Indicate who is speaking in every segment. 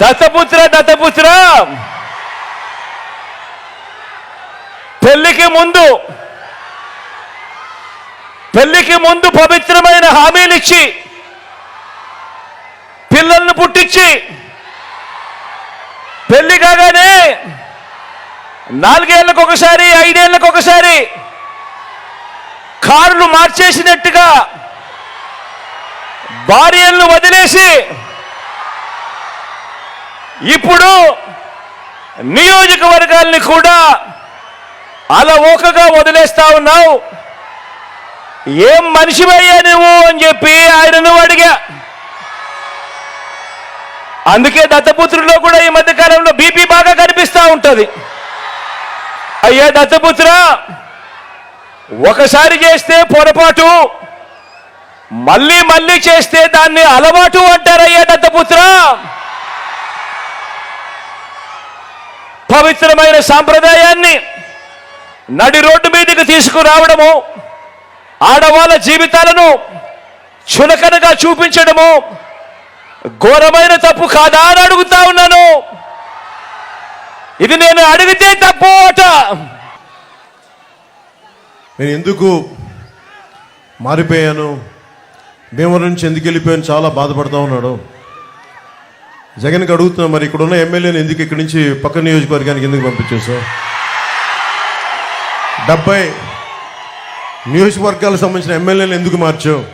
Speaker 1: దత్తపుత్ర దత్తపుత్ర. పెళ్ళికి ముందు పెళ్ళికి ముందు పవిత్రమైన హామీలు ఇచ్చి పిల్లల్ని పుట్టించి పెళ్ళి కాగానే నాలుగేళ్ళకు ఒకసారి ఐదేళ్ళకు ఒకసారి కారులు మార్చేసినట్టుగా భార్యలను వదిలేసి ఇప్పుడు నియోజకవర్గాల్ని కూడా అలవోకగా వదిలేస్తా ఉన్నావు. ఏం మనిషివయ్యా నువ్వు అని చెప్పి ఆయనను అడిగా. అందుకే దత్తపుత్రుల్లో కూడా ఈ మధ్య కాలంలో బీపీ బాగా కనిపిస్తా ఉంటుంది. అయ్యా దత్తపుత్ర ఒకసారి చేస్తే పొరపాటు మళ్ళీ మళ్ళీ చేస్తే దాన్ని అలవాటు అంటారు? పవిత్రమైన సాంప్రదాయాన్ని నడి రోడ్డు మీదకి తీసుకురావడము ఆడవాళ్ళ జీవితాలను చులకనగా చూపించడము ఘోరమైన తప్పు కాదా అని అడుగుతా ఉన్నాను. ఇది నేను అడిగితే తప్పు అట.
Speaker 2: నేను ఎందుకు మారిపోయాను? భీమవరం నుంచి ఎందుకు వెళ్ళిపోయాను? చాలా బాధపడతా ఉన్నాడు. జగన్కి అడుగుతున్నా మరి ఇక్కడ ఉన్న ఎమ్మెల్యేని ఎందుకు ఇక్కడి నుంచి పక్క నియోజకవర్గానికి ఎందుకు పంపించేసావు డెబ్బై నియోజకవర్గాలకు సంబంధించిన ఎమ్మెల్యేని ఎందుకు మార్చావు?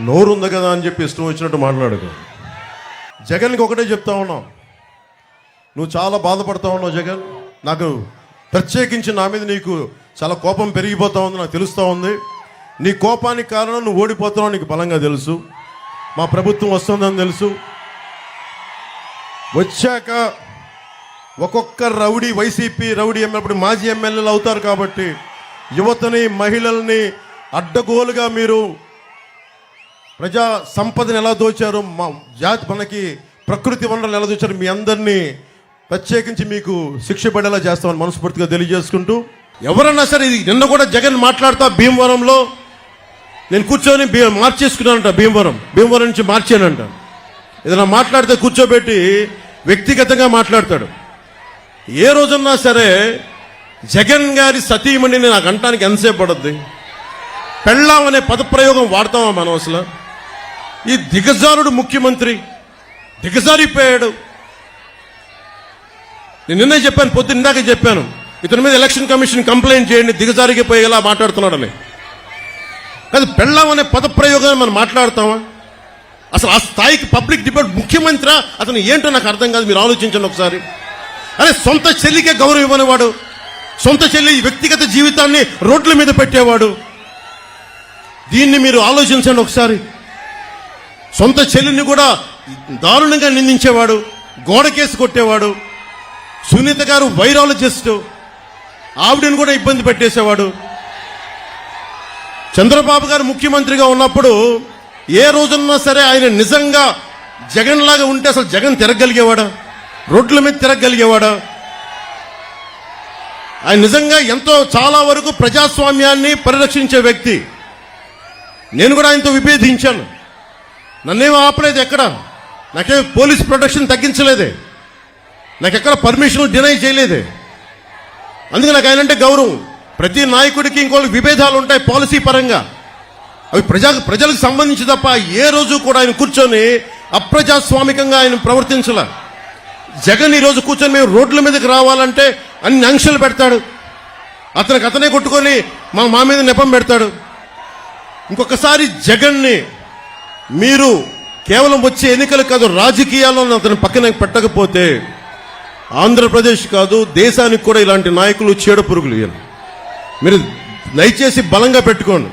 Speaker 2: నోరు ఉంది కదా అని చెప్పి ఇష్టం వచ్చినట్టు మాట్లాడకు. జగన్కి ఒకటే చెప్తా ఉన్నాం. నువ్వు చాలా బాధపడతా ఉన్నావు జగన్. నాకు ప్రత్యేకించి నా మీద నీకు చాలా కోపం పెరిగిపోతా ఉంది నాకు తెలుస్తూ ఉంది. నీ కోపానికి కారణం నువ్వు ఓడిపోతున్నావు నీకు బలంగా తెలుసు. మా ప్రభుత్వం వస్తుందని తెలుసు. వచ్చాక ఒక్కొక్క రౌడీ వైసీపీ రౌడీ ఎమ్మెల్యే మాజీ ఎమ్మెల్యేలు అవుతారు కాబట్టి యువతని మహిళల్ని అడ్డగోలుగా మీరు ప్రజా సంపదను ఎలా దోచారు మా జాతి మనకి ప్రకృతి వనరులు ఎలా దోచారు మీ అందరినీ ప్రత్యేకించి మీకు శిక్ష పడేలా చేస్తామని మనస్ఫూర్తిగా తెలియజేసుకుంటూ ఎవరన్నా సరే ఇది నిన్న కూడా జగన్ మాట్లాడుతా భీమవరంలో నేను కూర్చొని భీ మార్చేసుకున్నానంట భీమవరం భీమవరం నుంచి మార్చానంట. ఏదైనా మాట్లాడితే కూర్చోబెట్టి వ్యక్తిగతంగా మాట్లాడతాడు. ఏ రోజున్నా సరే జగన్ గారి సతీమణిని నాకు అంటానికి ఎంతసేపు పడుద్ది? పెళ్ళాం అనే పదప్రయోగం వాడతామా మనం అసలు? ఈ దిగజారుడు ముఖ్యమంత్రి దిగజారిపోయాడు నేను నిన్నే చెప్పాను పొద్దున్న ఇందాక చెప్పాను. ఇతని మీద ఎలక్షన్ కమిషన్ కంప్లైంట్ చేయండి దిగజారిగిపోయేలా మాట్లాడుతున్నాడని. కాదు పెళ్ళాం అనే పదప్రయోగాన్ని మనం మాట్లాడతామా? అసలు ఆ స్థాయికి పబ్లిక్ డిబేట్ ముఖ్యమంత్రి అతను ఏంటో నాకు అర్థం కాదు మీరు ఆలోచించండి ఒకసారి. అరే సొంత చెల్లికే గౌరవం ఇవ్వనివాడు సొంత చెల్లి వ్యక్తిగత జీవితాన్ని రోడ్ల మీద పెట్టేవాడు. దీన్ని మీరు ఆలోచించండి ఒకసారి. సొంత చెల్లిని కూడా దారుణంగా నిందించేవాడు గోడకేసి కొట్టేవాడు సునీత గారు వైరాలజిస్ట్ ఆవిడని కూడా ఇబ్బంది పెట్టేసేవాడు. చంద్రబాబు గారు ముఖ్యమంత్రిగా ఉన్నప్పుడు ఏ రోజున్నా సరే ఆయన నిజంగా జగన్ లాగా ఉంటే అసలు జగన్ తిరగలిగేవాడా? రోడ్ల మీద తిరగలిగేవాడా? ఆయన నిజంగా ఎంతో చాలా వరకు ప్రజాస్వామ్యాన్ని పరిరక్షించే వ్యక్తి. నేను కూడా ఆయనతో విభేదించాను. నన్నేం ఆపలేదు ఎక్కడ? నాకే పోలీస్ ప్రొటెక్షన్ తగ్గించలేదే. నాకు ఎక్కడ పర్మిషన్ డినై చేయలేదే. అందుకే నాకు ఆయన అంటే గౌరవం. ప్రతి నాయకుడికి ఇంకోళ్ళకి విభేదాలు ఉంటాయి పాలసీ పరంగా. అవి ప్రజా ప్రజలకు సంబంధించి తప్ప ఏ రోజు కూడా ఆయన కూర్చొని అప్రజాస్వామికంగా ఆయన ప్రవర్తించాల. జగన్ ఈ రోజు కూర్చొని మేము రోడ్ల మీదకి రావాలంటే అన్ని ఆంక్షలు పెడతాడు. అతనికి అతనే కొట్టుకొని మా మా మీద నెపం పెడతాడు. ఇంకొకసారి జగన్ని మీరు కేవలం వచ్చే ఎన్నికలు కాదు రాజకీయాల్లో అతను పక్కన పెట్టకపోతే ఆంధ్రప్రదేశ్ కాదు దేశానికి కూడా ఇలాంటి నాయకులు చీడ పురుగులు మీరు దయచేసి బలంగా పెట్టుకోండి.